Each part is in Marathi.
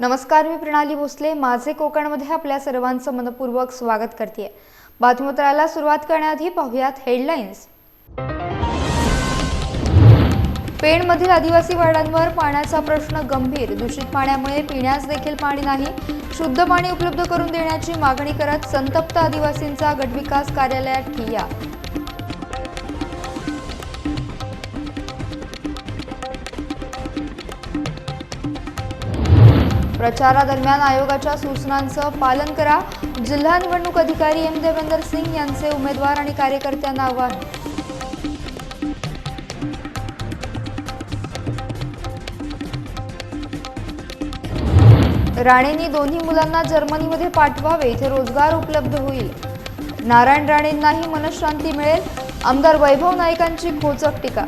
नमस्कार मी प्रणाली भोसले. माझे कोकणमध्ये आपल्या सर्वांचं मनपूर्वक स्वागत करते बातमीपत्राला सुरुवात करण्याआधी पाहुयात हेडलाईन्स पेणमधील आदिवासी वाड्यांवर पाण्याचा प्रश्न गंभीर. दूषित पाण्यामुळे पिण्यास देखील पाणी नाही. शुद्ध पाणी उपलब्ध करून देण्याची मागणी करत संतप्त आदिवासींचा गटविकास कार्यालयात ठिय्या. प्रचारादरम्यान आयोगाच्या सूचनांचं पालन करा. जिल्हा निवडणूक अधिकारी एम देवेंदर सिंग यांचे उमेदवार आणि कार्यकर्त्यांना आवाहन. राणेंनी दोन्ही मुलांना जर्मनीमध्ये पाठवावे इथे रोजगार उपलब्ध होईल. नारायण राणेंनाही मनशांती मिळेल. आमदार वैभव नाईकांची खोचक टीका.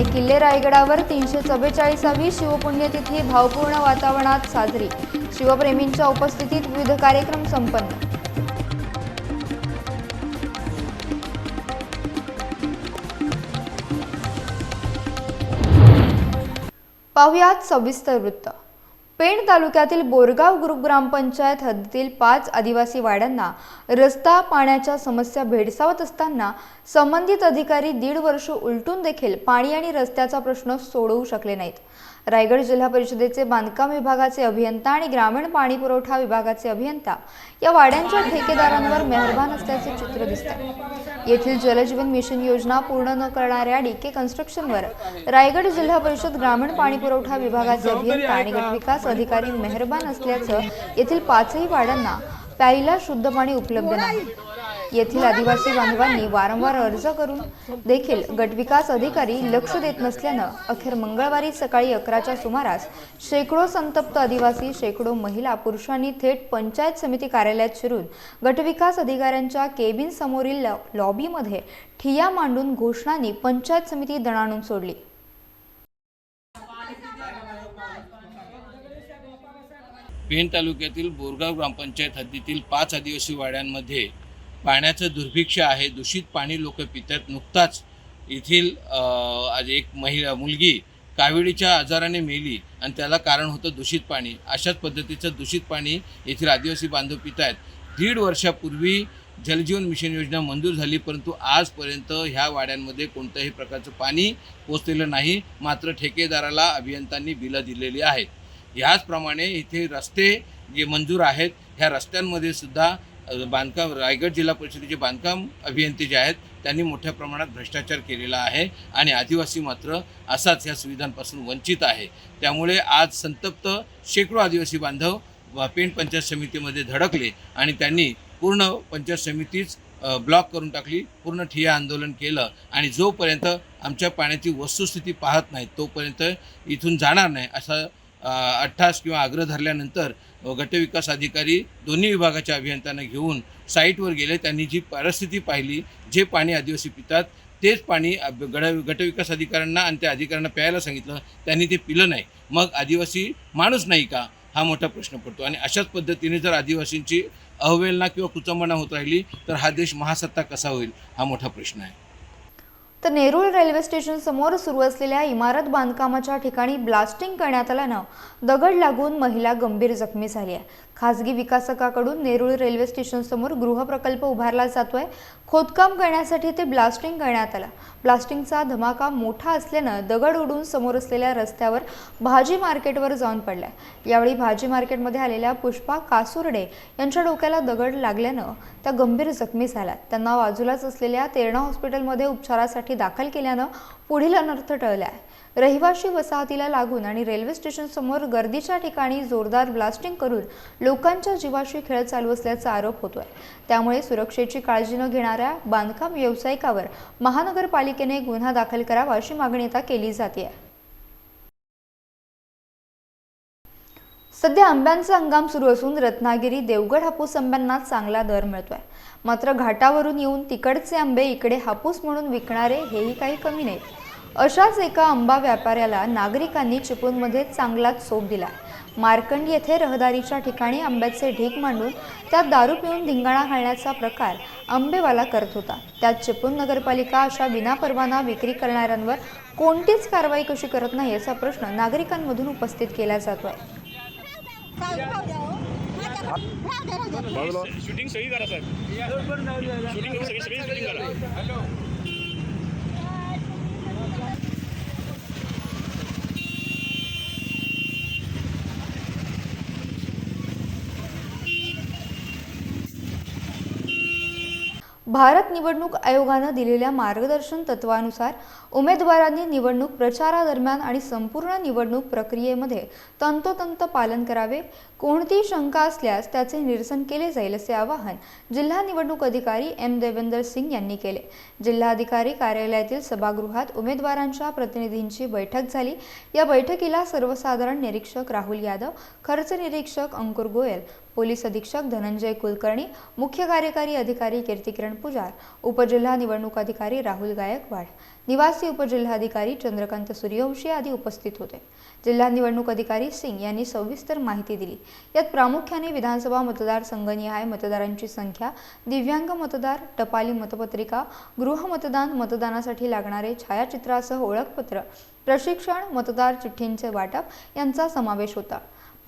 आणि किल्ले रायगडावर तीनशे चव्वेचाळीसावी शिवपुण्यतिथी भावपूर्ण वातावरणात साजरी. शिवप्रेमींच्या उपस्थितीत विविध कार्यक्रम संपन्न. पाहुयात सविस्तर वृत्त. पेण तालुक्यातील बोरगाव ग्रुप ग्रामपंचायत हद्दीतील पाच आदिवासी वाड्यांना रस्ता पाण्याच्या समस्या भेडसावत असताना संबंधित अधिकारी दीड वर्ष उलटून देखील पाणी आणि रस्त्याचा प्रश्न सोडवू शकले नाहीत. रायगड जिल्हा परिषदेचे बांधकाम विभागाचे अभियंता आणि ग्रामीण पाणी पुरवठा विभागाचे अभियंता या वाड्यांच्या ठेकेदारांवर मेहरबान असल्याचे चित्र दिसते. येथील जलजीवन मिशन योजना पूर्ण न करणाऱ्या डीके कन्स्ट्रक्शनवर रायगड जिल्हा परिषद ग्रामीण पाणी पुरवठा विभागाचे अभियंता आणि गटविकास अधिकारी मेहरबान असल्याचं येथील पाचही वाड्यांना प्यायला शुद्ध पाणी उपलब्ध नाही. येथील आदिवासी बांधवांनी वारंवार अर्ज करून देखील गटविकास अधिकारी लक्ष देत नसल्यानं अखेर मंगळवारी सकाळी अकराच्या सुमारास शेकडो संतप्त आदिवासी शेकडो महिला पुरुषांनी थेट पंचायत समिती कार्यालयात शिरून गटविकास अधिकाऱ्यांच्या केबिन समोरील लॉ- लॉबीमध्ये ठिया मांडून घोषणांनी पंचायत समिती दणाणून सोडली. पेण तालुक्यातील बोरगाव ग्रामपंचायत हद्दीतील पाच आदिवासी वाड्यांमध्ये पाण्याचं दुर्भिक्ष आहे दूषित पाणी लोक पितात. नुकताच येथील आज एक महिला मुलगी काविळीच्या आजाराने मेली आणि त्याला कारण होतं दूषित पाणी. अशाच पद्धतीचं दूषित पाणी येथील आदिवासी बांधव पित आहेत दीड वर्षापूर्वी जलजीवन मिशन योजना मंजूर झाली परंतु आजपर्यंत ह्या वाड्यांमध्ये कोणत्याही प्रकारचं पाणी पोचलेलं नाही. मात्र ठेकेदाराला अभियंत्यांनी बिलं दिलेली आहेत. ह्याचप्रमाणे इथे रस्ते जे मंजूर आहेत ह्या रस्त्यांमध्ये सुद्धा बांधकाम रायगड जिल्हा परिषदेचे बांधकाम अभियंते जे आहेत त्यांनी मोठ्या प्रमाणात भ्रष्टाचार केलेला आहे आणि आदिवासी मात्र असाच ह्या सुविधांपासून वंचित आहे. त्यामुळे आज संतप्त शेकडो आदिवासी बांधव व पेण पंचायत समितीमध्ये धडकले आणि त्यांनी पूर्ण पंचायत समितीच ब्लॉक करून टाकली पूर्ण ठिया आंदोलन केलं आणि जोपर्यंत आमच्या पाण्याची वस्तुस्थिती पाहत नाही तोपर्यंत इथून जाणार नाही असा अठ्ठास किंवा आग्रह धरल्यानंतर गटविकास अधिकारी दोन्ही विभागाच्या अभियंत्यांना घेऊन साईटवर गेले. त्यांनी जी परिस्थिती पाहिली जे पाणी आदिवासी पितात तेच पाणी गड गटविकास अधिकाऱ्यांना आणि त्या अधिकाऱ्यांना प्यायला सांगितलं. त्यांनी ते पिलं नाही. मग आदिवासी माणूस नाही का? हा मोठा प्रश्न पडतो. आणि अशाच पद्धतीने जर आदिवासींची अवहेलना किंवा कुचंबना होत राहिली तर हा देश महासत्ता कसा होईल? हा मोठा प्रश्न आहे. तर नेरूळ रेल्वे स्टेशन समोर सुरू असलेल्या इमारत बांधकामाच्या ठिकाणी ब्लास्टिंग करण्यात आल्यानं दगड लागून महिला गंभीर जखमी झाली आहे. खासगी विकासकाकडून नेरूळ रेल्वे स्टेशनसमोर गृहप्रकल्प उभारला जातोय. खोदकाम करण्यासाठी ते ब्लास्टिंग करण्यात आलं. ब्लास्टिंगचा धमाका मोठा असल्यानं दगड उडून समोर असलेल्या रस्त्यावर भाजी मार्केटवर जाऊन पडलाय. यावेळी भाजी मार्केटमध्ये आलेल्या पुष्पा कासुर्डे यांच्या डोक्याला दगड लागल्यानं त्या गंभीर जखमी झाल्या. त्यांना बाजूलाच असलेल्या तेरणा हॉस्पिटलमध्ये उपचारासाठी दाखल केल्यानं पुढील अनर्थ टळलाय. रहिवाशी वसाहतीला लागून आणि रेल्वे स्टेशन समोर गर्दीच्या ठिकाणी जोरदार ब्लास्टिंग करून लोकांच्या जीवाशी खेळ चालू असल्याचा आरोप होतोय. त्यामुळे सुरक्षेची काळजी न घेणाऱ्या बांधकाम व्यावसायिकावर महानगरपालिकेने गुन्हा दाखल करावा अशी मागणी आता केली जाते सध्या आंब्यांचा हंगाम सुरू असून रत्नागिरी देवगड हापूस आंब्यांना चांगला दर मिळतोय. मात्र घाटावरून येऊन तिकडचे आंबे इकडे हापूस म्हणून विकणारे हेही काही कमी नाहीत. अशाच एका आंबा व्यापाऱ्याला नागरिकांनी चिपळूणमध्ये चांगलाच चोप दिला. मार्कंड येथे रहदारीच्या ठिकाणी आंब्याचे ढीक मांडून त्यात दारू पिऊन धिंगाणा घालण्याचा प्रकार आंबेवाला करत होता. त्यात चिपळूण नगरपालिका अशा विनापरवाना विक्री करणाऱ्यांवर कोणतीच कारवाई कशी करत नाही असा प्रश्न नागरिकांमधून उपस्थित केला जातो आहे शूटिंग सही करा साहेब. शूटिंग सगळी सगळी शूटिंग करा. भारत निवडणूक आयोगानं दिलेल्या मार्गदर्शन तत्वानुसार उमेदवारांनी निवडणूक प्रचारादरम्यान आणि संपूर्ण निवडणूक प्रक्रियेमध्ये तंतोतंत पालन करावे. कोणतीही शंका असल्यास त्याचे निरसन केले जाईल असे आवाहन जिल्हा निवडणूक अधिकारी एम देवेंदर सिंग यांनी केले. जिल्हाधिकारी कार्यालयातील सभागृहात उमेदवारांच्या प्रतिनिधींची बैठक झाली. या बैठकीला सर्वसाधारण निरीक्षक राहुल यादव खर्च निरीक्षक अंकुर गोयल पोलीस अधीक्षक धनंजय कुलकर्णी मुख्य कार्यकारी अधिकारी कीर्तिकिरण पुजार उपजिल्हा निवडणूक अधिकारी राहुल गायकवाड निवासी उपजिल्हाधिकारी चंद्रकांत सूर्यवंशी आदी उपस्थित होते. जिल्हा निवडणूक अधिकारी सिंग यांनी सविस्तर माहिती दिली. यात प्रामुख्याने विधानसभा मतदारसंघनिहाय मतदारांची संख्या दिव्यांग मतदार टपाली मतपत्रिका गृहमतदान मतदानासाठी लागणारे छायाचित्रासह ओळखपत्र प्रशिक्षण मतदार चिठ्ठींचे वाटप यांचा समावेश होता.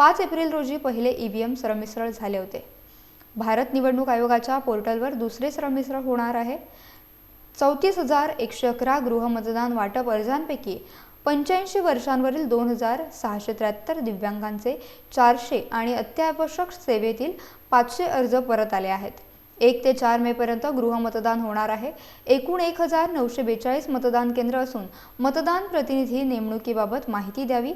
पाच एप्रिल रोजी पहिले ईव्हीएम सरमिसळ झाले होते. भारत निवडणूक आयोगाच्या पोर्टलवर दुसरे सरमिसळ होणार आहे. चौतीस हजार एकशे अकरा गृहमतदान वाटप अर्जांपैकी पंच्याऐंशी वर्षांवरील दोन हजार सहाशे त्र्याहत्तर दिव्यांगांचे चारशे आणि अत्यावश्यक सेवेतील पाचशे अर्ज परत आले आहेत. एक ते चार मेपर्यंत गृहमतदान होणार आहे. एकूण एक हजार नऊशे बेचाळीस मतदान केंद्र असून मतदान प्रतिनिधी नेमणुकीबाबत माहिती द्यावी.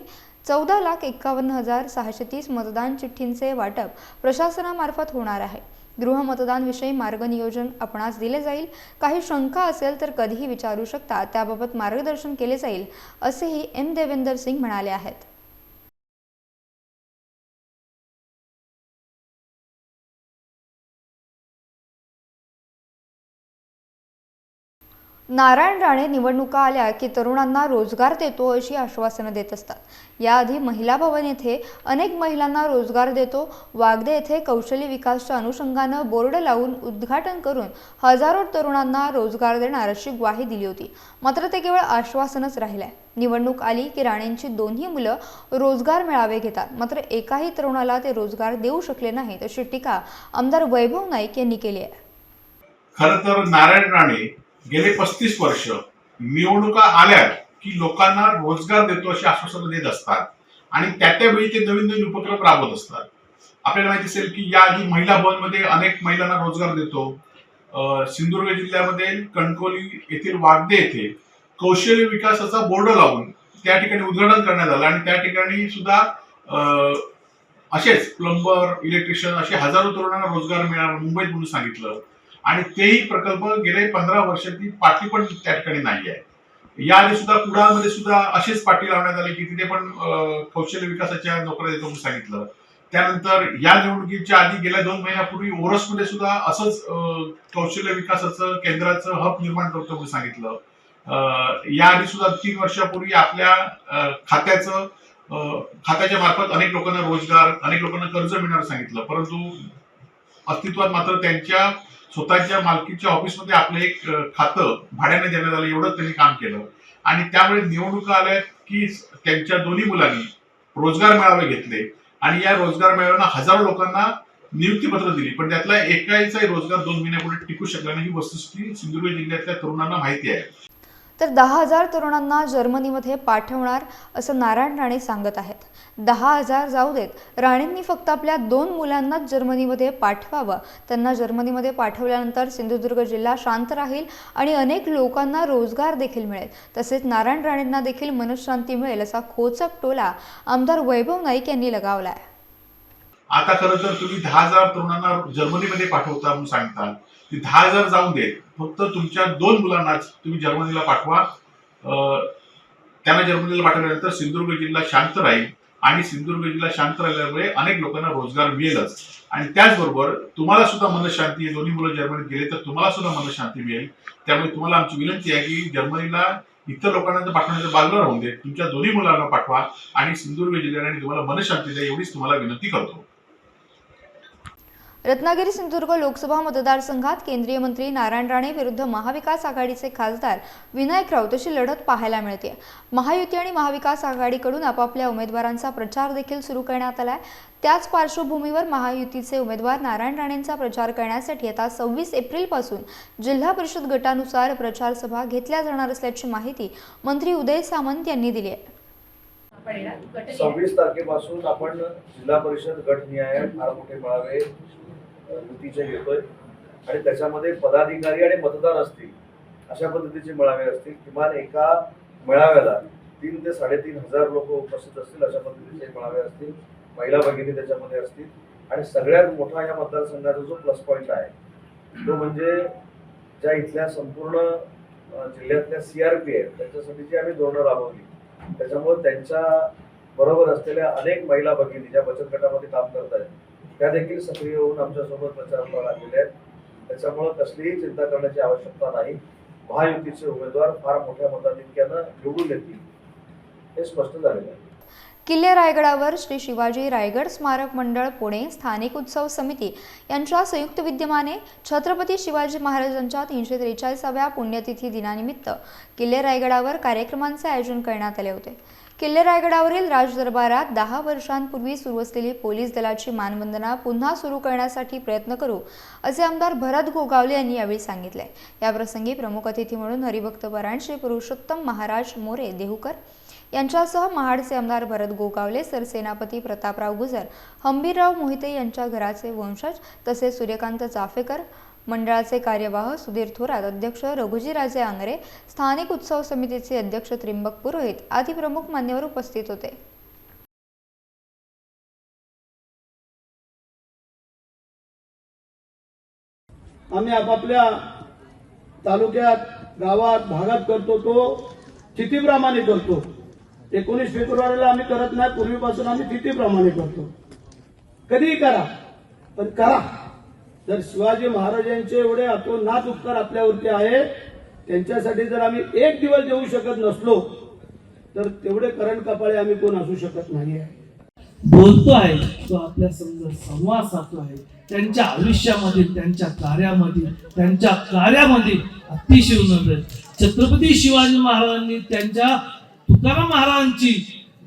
चौदा लाख एक्कावन्न हजार सहाशे तीस मतदान चिठ्ठींचे वाटप प्रशासनामार्फत होणार आहे. गृहमतदानविषयी मार्गनियोजन आपणास दिले जाईल. काही शंका असेल तर कधीही विचारू शकता. त्याबाबत मार्गदर्शन केले जाईल असेही एम देवेंदर सिंग म्हणाले आहेत. नारायण राणे निवडणुका आल्या की तरुणांना रोजगार देतो अशी आश्वासनं देत असतात. याआधी महिला भवन येथे अनेक महिलांना रोजगार देतो. वागदे येथे कौशल्य विकासच्या अनुषंगानं बोर्ड लावून उद्घाटन करून हजारो तरुणांना रोजगार देणार अशी ग्वाही दिली होती. मात्र ते केवळ आश्वासनच राहिलंय. निवडणूक आली की राणेंची दोन्ही मुलं रोजगार मेळावे घेतात. मात्र एकाही तरुणाला ते रोजगार देऊ शकले नाहीत अशी टीका आमदार वैभव नाईक यांनी केली आहे. खरं तर नारायण राणे गेले पस्तीस वर्ष निवडणुका आल्या की लोकांना रोजगार देतो अशी आश्वासनं देत असतात. आणि त्या त्यावेळी ते नवीन नवीन उपक्रम राबवत असतात. आपल्याला माहिती असेल की याआधी महिला भवनमध्ये अनेक महिलांना रोजगार देतो. सिंधुदुर्ग जिल्ह्यामध्ये कणकोली येथील वागदे येथे कौशल्य विकासाचा बोर्ड लावून त्या ठिकाणी उद्घाटन करण्यात आलं. आणि त्या ठिकाणी सुद्धा असेच प्लंबर इलेक्ट्रिशियन असे हजारो तरुणांना रोजगार मिळाला मुंबईत म्हणून सांगितलं. आणि तेही प्रकल्प गेले पंधरा वर्षाची पाठी पण त्या ठिकाणी नाही आहे याआधी सुद्धा कुडाळमध्ये सुद्धा असेच पाठी लावण्यात आले की तिथे पण कौशल्य विकासाच्या नोकऱ्या देतो म्हणून सांगितलं. त्यानंतर या निवडणुकीच्या आधी गेल्या दोन महिन्यापूर्वी ओरसमध्ये सुद्धा असंच कौशल्य विकासाचं केंद्राचं हब निर्माण करतो म्हणून सांगितलं. याआधी सुद्धा तीन वर्षापूर्वी आपल्या खात्याचं अं, खात्याच्या मार्फत अनेक लोकांना रोजगार अनेक लोकांना कर्ज मिळणार सांगितलं. परंतु अस्तित्वात मात्र त्यांच्या स्वतःच्या मालकीच्या ऑफिसमध्ये आपलं एक खातं भाड्याने देण्यात आलं एवढंच त्यांनी काम केलं. आणि त्यामुळे निवडणुका आल्या की त्यांच्या दोन्ही मुलांनी रोजगार मेळावे घेतले. आणि या रोजगार मेळाव्यांना हजारो लोकांना नियुक्तीपत्र दिली. पण त्यातला एकाहीचाही रोजगार दोन महिन्यापुढे टिकू शकला नाही. ही वस्तुस्थिती सिंधुदुर्ग जिल्ह्यातल्या तरुणांना माहिती आहे. तर दहा हजार तरुणांना जर्मनीमध्ये पाठवणार असं नारायण राणे सांगत आहेत. दहा हजार जाऊ देत राणेंनी फक्त आपल्या दोन मुलांनाच जर्मनीमध्ये पाठवावं. त्यांना जर्मनीमध्ये पाठवल्यानंतर सिंधुदुर्ग जिल्हा शांत राहील आणि अनेक लोकांना रोजगार देखील मिळेल. तसेच नारायण राणेंना देखील मनशांती मिळेल असा खोचक टोला आमदार वैभव नाईक यांनी लगावला आहे आता खरं तर तुम्ही दहा हजार तरुणांना जर्मनीमध्ये पाठवता म्हणून सांगता ते दहा हजार जाऊन दे. फक्त तुमच्या दोन मुलांनाच तुम्ही जर्मनीला पाठवा. अं, त्यांना जर्मनीला पाठवल्यानंतर सिंधुदुर्ग जिल्हा शांत राहील आणि सिंधुदुर्ग जिल्हा शांत राहिल्यामुळे अनेक लोकांना रोजगार मिळेलच. आणि त्याचबरोबर तुम्हाला सुद्धा मनशांती दोन्ही मुलं जर्मनीत गेले तर तुम्हाला सुद्धा मनशांती मिळेल. त्यामुळे तुम्हाला आमची विनंती आहे की जर्मनीला इतर लोकांना तर पाठवण्याचं बाजूला राहून दे. तुमच्या दोन्ही मुलांना पाठवा आणि सिंधुदुर्ग जिल्ह्याने तुम्हाला मनशांती द्या एवढीच तुम्हाला विनंती करतो. रत्नागिरी सिंधुदुर्ग लोकसभा मतदारसंघात केंद्रीय मंत्री नारायण राणे विरुद्ध महाविकास आघाडीचे खासदार विनायक राऊत अशी लढत पाहायला मिळते. महायुती आणि महाविकास आघाडीकडून आपापल्या उमेदवारांचा प्रचार देखील सुरू करण्यात आलाय. त्याच पार्श्वभूमीवर महायुतीचे उमेदवार नारायण राणेंचा प्रचार करण्यासाठी आता सव्वीस एप्रिलपासून जिल्हा परिषद गटानुसार प्रचारसभा घेतल्या जाणार असल्याची माहिती मंत्री उदय सामंत यांनी दिली आहे. सव्वीस तारखेपासून आपण जिल्हा परिषद गटनिहाय फार मोठे मेळावे कृतीचे युतीचे घेतोय. आणि त्याच्यामध्ये पदाधिकारी आणि मतदार असतील अशा पद्धतीचे मेळावे असतील किमान एका मेळाव्याला तीन ते साडेतीन हजार लोक उपस्थित असतील अशा पद्धतीचे मेळावे असतील महिला भगिनी त्याच्यामध्ये असतील. आणि सगळ्यात मोठा या मतदारसंघाचा जो प्लस पॉईंट आहे तो म्हणजे ज्या इथल्या संपूर्ण जिल्ह्यातल्या सी आर पी आहेत त्यांच्यासाठी आम्ही धोरणं राबवली त्याच्यामुळे त्यांच्या बरोबर असलेल्या अनेक महिला भगिनी ज्या बचत गटामध्ये काम करत आहेत त्या देखील सक्रिय होऊन आमच्यासोबत प्रचाराला लागलेल्या आहेत. त्याच्यामुळे कसलीही चिंता करण्याची आवश्यकता नाही. महायुतीचे उमेदवार फार मोठ्या मताधिक्यानं निवडून येतील हे स्पष्ट झालेलं आहे. किल्ले रायगडावर श्री शिवाजी रायगड स्मारक मंडळ पुणे स्थानिक उत्सव समिती यांच्या संयुक्त विद्यमाने छत्रपती शिवाजी महाराजांच्या तीनशे त्रेचाळीसाव्या पुण्यतिथी दिनानिमित्त किल्ले रायगडावर कार्यक्रमांचे आयोजन करण्यात आले होते. किल्ले रायगडावरील राजदरबारात दहा वर्षांपूर्वी सुरू असलेली पोलीस दलाची मानवंदना पुन्हा सुरू करण्यासाठी प्रयत्न करू असे आमदार भरत गोगावले यांनी यावेळी सांगितले. याप्रसंगी प्रमुख अतिथी म्हणून हरिभक्तपरायण श्री पुरुषोत्तम महाराज मोरे देहूकर यांच्यासह महाडचे आमदार भरत गोगावले सरसेनापती प्रतापराव गुजर हंबीरराव मोहिते यांच्या घराचे वंशज तसेच सूर्यकांत चाफेकर मंडळाचे कार्यवाह सुधीर थोरात अध्यक्ष रघुजीराजे आंगरे स्थानिक उत्सव समितीचे अध्यक्ष त्रिंबक पुरोहित आदी प्रमुख मान्यवर उपस्थित होते. आम्ही आपापल्या तालुक्यात गावात भागात करतो तो तिथीप्रमाणे करतो. एकोणीस फेब्रुवारीला आम्ही करत नाही पूर्वीपासून आम्ही तिथीप्रमाणे करतो. कधीही करा पण करा. जर शिवाजी महाराजांचे एवढे अतोनात उपकार आपल्यावरती आहे त्यांच्यासाठी जर आम्ही एक दिवस देऊ शकत नसलो तर तेवढे करण कपाळे आम्ही कोण असू शकत नाही आहे बोलतो आहे तो आपल्या समजा संवाद साधतो आहे. त्यांच्या आयुष्यामध्ये त्यांच्या कार्यामध्ये त्यांच्या कार्यामध्ये अतिशय उन्नत आहे. छत्रपती शिवाजी महाराजांनी त्यांच्या तुकाराम महाराजांची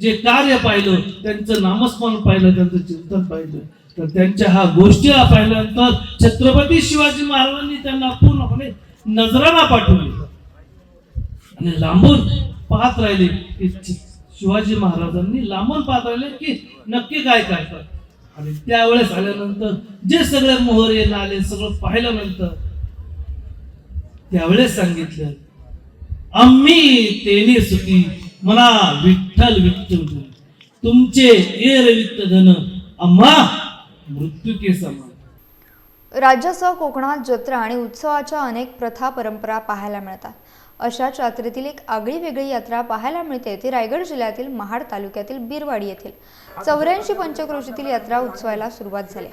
जे कार्य पाहिलं त्यांचं नामस्मरण पाहिलं त्यांचं चिंतन पाहिलं. तर त्यांच्या हा गोष्टी पाहिल्यानंतर छत्रपती शिवाजी महाराजांनी त्यांना पूर्णपणे नजराला पाठवली. आणि लांबून पाहत राहिले की शिवाजी महाराजांनी लांबून पाहत राहिले की नक्की काय काय काय आणि त्यावेळेस आल्यानंतर जे सगळे मोहर आले सगळं पाहिल्यानंतर त्यावेळेस सांगितलं आम्ही तेने सुखी मला विठ्ठल विठ्ठल तुमचे एर वित्त धन आम्हा मृत्यू के समान राज्यासह कोकणात जत्रा आणि उत्सवाच्या अनेक प्रथा परंपरा पाहायला मिळतात. अशाच यात्रेतील एक आगळी वेगळी यात्रा पाहायला मिळते ती रायगड जिल्ह्यातील महाड तालुक्यातील बिरवाडी येथील. चौऱ्याऐंशी पंचक्रोशीतील यात्रा उत्सवाला सुरुवात झाली.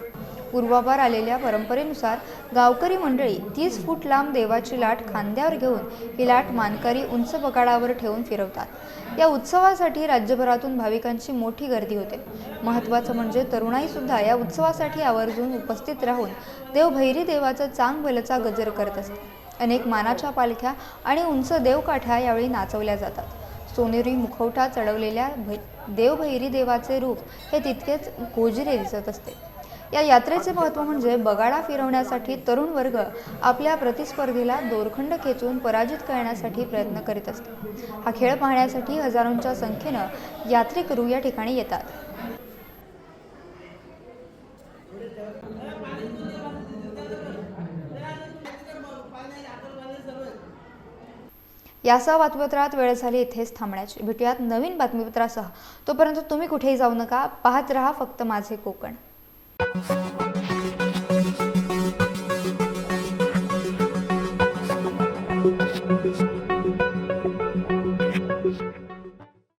पूर्वापार आलेल्या परंपरेनुसार गावकरी मंडळी तीस फूट लांब देवाची लाट खांद्यावर घेऊन ही लाट मानकरी उंच बगाडावर ठेवून फिरवतात. या उत्सवासाठी राज्यभरातून भाविकांची मोठी गर्दी होते. महत्त्वाचं म्हणजे तरुणाईसुद्धा या उत्सवासाठी आवर्जून उपस्थित राहून देवभैरी देवाचं चांग भलचा गजर करत असते. अनेक मानाच्या पालख्या आणि उंच देवकाठ्या यावेळी नाचवल्या जातात. सोनेरी मुखवटा चढवलेल्या भै देवभैरी देवाचे रूप हे तितकेच गोजरे दिसत असते. या यात्रेचे महत्त्व म्हणजे बगाडा फिरवण्यासाठी तरुण वर्ग आपल्या प्रतिस्पर्धीला दोरखंड खेचून पराजित करण्यासाठी प्रयत्न करीत असतो. हा खेळ पाहण्यासाठी हजारोंच्या संख्येनं यात्रेकरू या ठिकाणी येतात. यासह बातमीपत्रात वेळ झाली इथेच थांबण्याची. भेटूयात नवीन बातमीपत्रासह. तोपर्यंत तुम्ही कुठेही जाऊ नका. पाहत रहा फक्त माझे कोकण. you